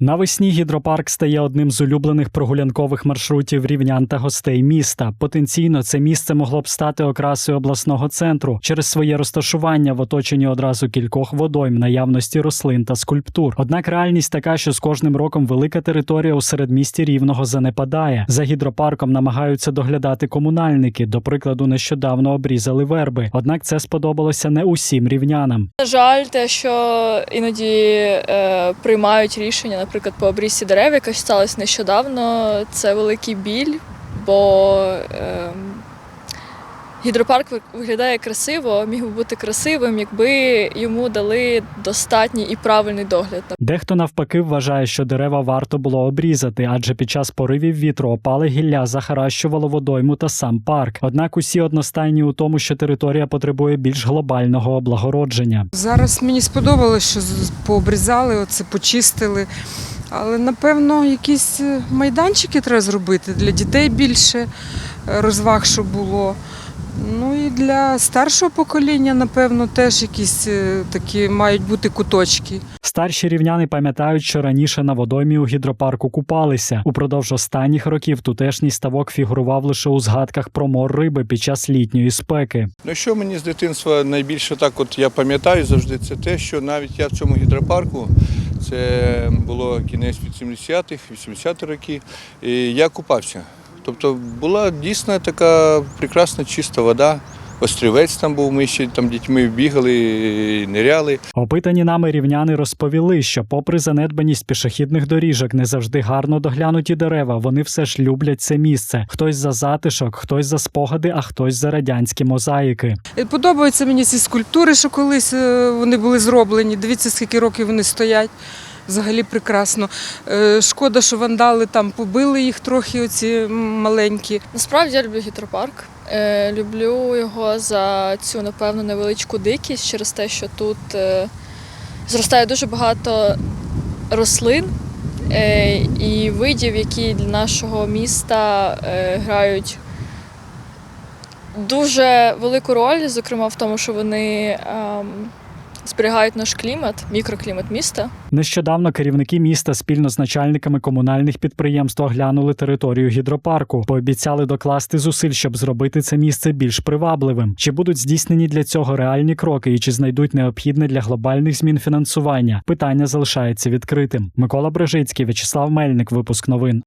Навесні гідропарк стає одним з улюблених прогулянкових маршрутів рівнян та гостей міста. Потенційно це місце могло б стати окрасою обласного центру через своє розташування в оточенні одразу кількох водойм, наявності рослин та скульптур. Однак реальність така, що з кожним роком велика територія у середмісті рівного занепадає. За гідропарком намагаються доглядати комунальники. До прикладу, нещодавно обрізали верби. Однак це сподобалося не усім рівнянам. На жаль, те, що іноді е, приймають рішення, наприклад, по обрізці дерев, яка сталася нещодавно, це великий біль, бо е, гідропарк виглядає красиво, міг би бути красивим, якби йому дали достатній і правильний догляд. Дехто навпаки вважає, що дерева варто було обрізати, адже під час поривів вітру опале гілля захаращувало водойму та сам парк. Однак усі одностайні у тому, що територія потребує більш глобального облагородження. Зараз мені сподобалось, що з- пообрізали, оце почистили. Але напевно якісь е, майданчики треба зробити для дітей більше е, розваг, щоб було. Ну і для старшого покоління, напевно, теж якісь е, такі мають бути куточки. Старші рівняни пам'ятають, що раніше на водоймі у гідропарку купалися. Упродовж останніх років тутешній ставок фігурував лише у згадках про мор риби під час літньої спеки. Ну що мені з дитинства найбільше так, от я пам'ятаю завжди, це те, що навіть я в цьому гідропарку, це було кінець 80-х, 80-ті роки, і я купався. Тобто була дійсно така прекрасна чиста вода. Острівець там був, ми ще там дітьми бігали, ниряли. Опитані нами рівняни розповіли, що, попри занедбаність пішохідних доріжок, не завжди гарно доглянуті дерева, вони все ж люблять це місце. Хтось за затишок, хтось за спогади, а хтось за радянські мозаїки. Е, Подобаються мені ці скульптури, що колись е, вони були зроблені. Дивіться, скільки років вони стоять. Взагалі прекрасно. Е, Шкода, що вандали там побили їх трохи, оці маленькі. Насправді я люблю гідропарк. Е, люблю його за цю, напевно, невеличку дикість через те, що тут е, зростає дуже багато рослин е, і видів, які для нашого міста грають дуже велику роль, зокрема в тому, що вони ем, зберігають наш клімат, мікроклімат міста. Нещодавно керівники міста спільно з начальниками комунальних підприємств оглянули територію гідропарку, пообіцяли докласти зусиль, щоб зробити це місце більш привабливим. Чи будуть здійснені для цього реальні кроки, і чи знайдуть необхідне для глобальних змін фінансування? Питання залишається відкритим. Микола Брежицький, В'ячеслав Мельник, випуск новин.